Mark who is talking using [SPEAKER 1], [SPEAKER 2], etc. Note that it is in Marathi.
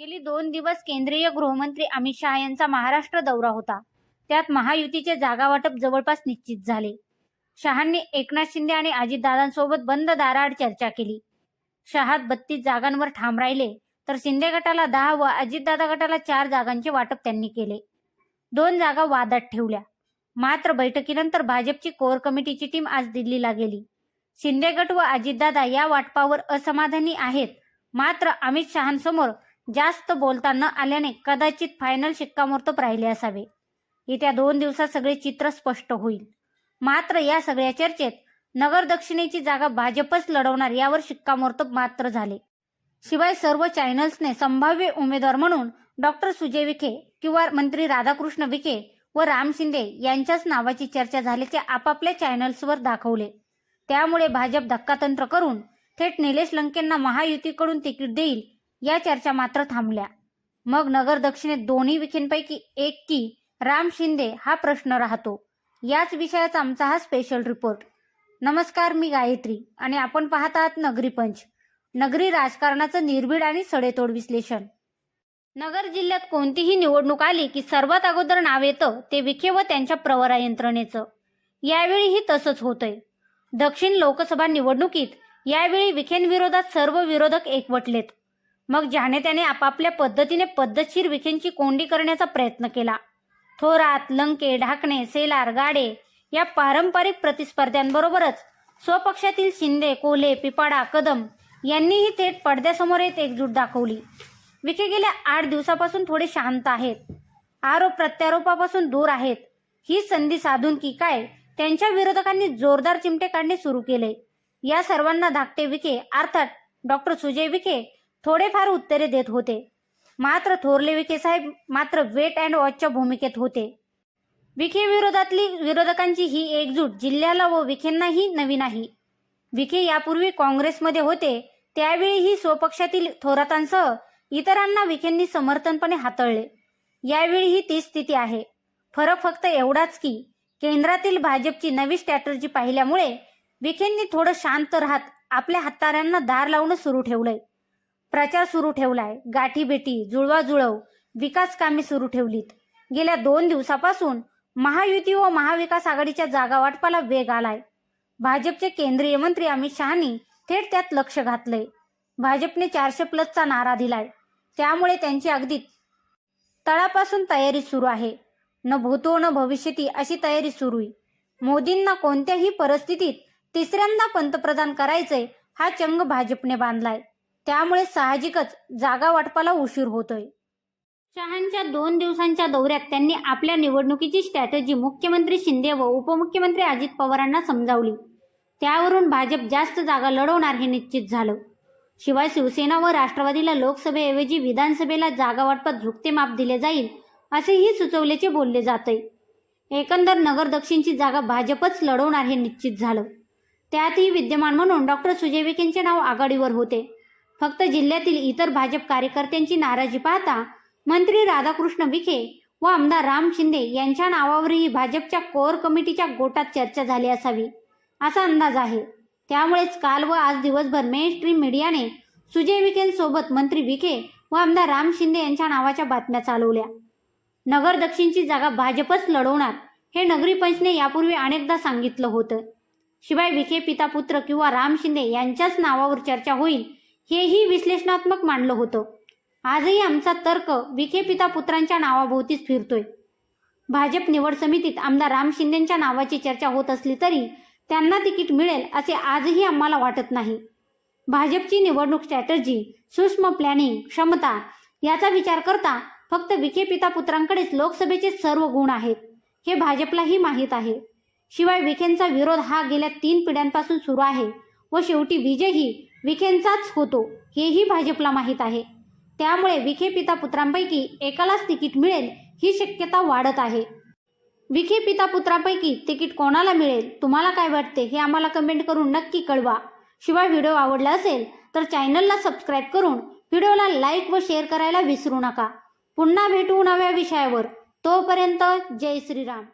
[SPEAKER 1] गेली दोन दिवस केंद्रीय गृहमंत्री अमित शहा यांचा महाराष्ट्र दौरा होता. त्यात महायुतीचे जागा वाटप जवळपास निश्चित झाले. शहांनी एकनाथ शिंदे आणि अजितदादांसोबत बंद दाराआड चर्चा केली. शहात बत्तीस जागांवर ठाम राहिले तर शिंदे गटाला दहा व अजितदादा गटाला चार जागांचे वाटप त्यांनी केले. दोन जागा वादात ठेवल्या. मात्र बैठकीनंतर भाजपची कोर कमिटीची टीम आज दिल्लीला गेली. शिंदे गट व अजितदादा या वाटपावर असमाधानी आहेत मात्र अमित शहांसमोर जास्त बोलता न आल्याने कदाचित फायनल शिक्कामोर्तब राहिले असावे. येत्या दोन दिवसात सगळे चित्र स्पष्ट होईल. मात्र या सगळ्या चर्चेत नगर दक्षिणेची जागा भाजपच लढवणार यावर शिक्कामोर्तब मात्र झाले. शिवाय सर्व चॅनल्सने संभाव्य उमेदवार म्हणून डॉक्टर सुजय विखे किंवा मंत्री राधाकृष्ण विखे व राम शिंदे यांच्याच नावाची चर्चा झाल्याचे आपापल्या चॅनल्सवर दाखवले. त्यामुळे भाजप धक्कातंत्र करून थेट निलेश लंकेंना महायुतीकडून तिकीट देईल या चर्चा मात्र थांबल्या. मग नगर दक्षिणेत दोन्ही विखेंपैकी एक की राम शिंदे हा प्रश्न राहतो. याच विषयाचा आमचा हा स्पेशल रिपोर्ट नमस्कार मी गायत्री आणि आपण पाहत आहात नगरी पंच. नगरी राजकारणाचं निर्भीड आणि सडेतोड विश्लेषण. नगर जिल्ह्यात कोणतीही निवडणूक आली की सर्वात अगोदर नाव येतं ते विखे व त्यांच्या प्रवरा यंत्रणेचं. यावेळीही तसंच होतंय. दक्षिण लोकसभा निवडणुकीत यावेळी विखेंविरोधात सर्व विरोधक एकवटलेत. मग ज्याने त्याने आपापल्या पद्धतीने पद्धतशीर विखेंची कोंडी करण्याचा प्रयत्न केला. थोरात लंके ढाकणे सेलार गाडे या पारंपरिक प्रतिस्पर्ध्यांबरोबरच स्वपक्षातील शिंदे कोल्हे पिपाडा कदम यांनीही थेट पडद्यासमोर येत एकजूट दाखवली. विखे गेल्या आठ दिवसापासून थोडे शांत आहेत. आरोप प्रत्यारोपापासून दूर आहेत. ही संधी साधून की काय? त्यांच्या विरोधकांनी जोरदार चिमटे काढणे सुरू केले. या सर्वांना धाकटे विखे अर्थात डॉक्टर सुजय विखे थोडेफार उत्तरे देत होते. मात्र थोरले विखेसाहेब मात्र वेट अँड वॉचच्या भूमिकेत होते. विखे विरोधातली विरोधकांची ही एकजूट जिल्ह्याला व विखेंनाही नवीन नाही. विखे यापूर्वी काँग्रेसमध्ये होते त्यावेळीही स्वपक्षातील थोरातांसह इतरांना विखेंनी समर्थनपणे हाताळले. यावेळीही ती स्थिती आहे. फरक फक्त एवढाच की केंद्रातील भाजपची नवी स्ट्रॅटर्जी पाहिल्यामुळे विखेंनी थोडं शांत राहत आपल्या हाताऱ्यांना धार लावणं सुरू ठेवलंय. प्रचार सुरू ठेवलाय. गाठीभेटी जुळवाजुळव विकास कामे सुरू ठेवलीत. गेल्या दोन दिवसापासून महायुती व महाविकास आघाडीच्या जागा वाटपाला वेग आलाय. भाजपचे केंद्रीय मंत्री अमित शहानी थेट त्यात लक्ष घातलंय. भाजपने चारशे प्लसचा नारा दिलाय. त्यामुळे त्यांची अगदी तळापासून तयारी सुरू आहे. न भूतो न भविष्यती अशी तयारी सुरू आहे मोदींना कोणत्याही परिस्थितीत तिसऱ्यांदा पंतप्रधान करायचे हा चंग भाजपने बांधलाय. त्यामुळे साहजिकच जागा वाटपाला उशीर होतोय. शहांच्या दोन दिवसांच्या दौऱ्यात त्यांनी आपल्या निवडणुकीची स्ट्रॅटजी मुख्यमंत्री शिंदे व उपमुख्यमंत्री अजित पवारांना समजावली. त्यावरून भाजप जास्त जागा लढवणार हे निश्चित झालं. शिवाय शिवसेना व राष्ट्रवादीला लोकसभेऐवजी विधानसभेला जागा वाटपात झुकते माप दिले जाईल असेही सुचवल्याचे बोलले जाते एकंदर नगर दक्षिणची जागा भाजपच लढवणार हे निश्चित झालं. त्यातही विद्यमान म्हणून डॉक्टर सुजय विखेंचे नाव आघाडीवर होते. फक्त जिल्ह्यातील इतर भाजप कार्यकर्त्यांची नाराजी पाहता मंत्री राधाकृष्ण विखे व आमदार राम शिंदे यांच्या नावावरही भाजपच्या कोर कमिटीच्या गोटात चर्चा झाली असावी असा अंदाज आहे. त्यामुळेच काल व आज दिवसभर मेन स्ट्रीम मीडियाने सुजय विखेंसोबत मंत्री विखे व आमदार राम शिंदे यांच्या नावाच्या बातम्या चालवल्या. नगर दक्षिणची जागा भाजपच लढवणार हे नगरी पंचने यापूर्वी अनेकदा सांगितलं होतं. शिवाय विखे पिता पुत्र किंवा राम शिंदे यांच्याच नावावर चर्चा होईल हेही विश्लेषणात्मक मानलं होतं. आजही आमचा तर्क विखे पिता पुत्रांच्या नावाभोवतीच फिरतोय. भाजप निवड समितीत आमदार राम शिंदेच्या नावाची चर्चा होत असली तरी त्यांना तिकीट मिळेल असे आजही आम्हाला वाटत नाही. भाजपची निवडणूक स्ट्रॅटर्जी सूक्ष्म प्लॅनिंग क्षमता याचा विचार करता फक्त विखे पिता पुत्रांकडेच लोकसभेचे सर्व गुण आहेत हे भाजपलाही माहीत आहे. शिवाय विखेंचा विरोध हा गेल्या तीन पिढ्यांपासून सुरू आहे व शेवटी विजयही विखेंचाच होतो हेही भाजपला माहीत आहे. त्यामुळे विखे पिता पुत्रांपैकी एकालाच तिकीट मिळेल ही शक्यता वाढत आहे. विखे पिता पुत्रापैकी तिकीट कोणाला मिळेल तुम्हाला काय वाटते हे आम्हाला कमेंट करून नक्की कळवा. शिवाय व्हिडिओ आवडला असेल तर चॅनलला सबस्क्राईब करून व्हिडिओला लाईक व शेअर करायला विसरू नका. पुन्हा भेटू नव्या विषयावर. तोपर्यंत जय श्रीराम.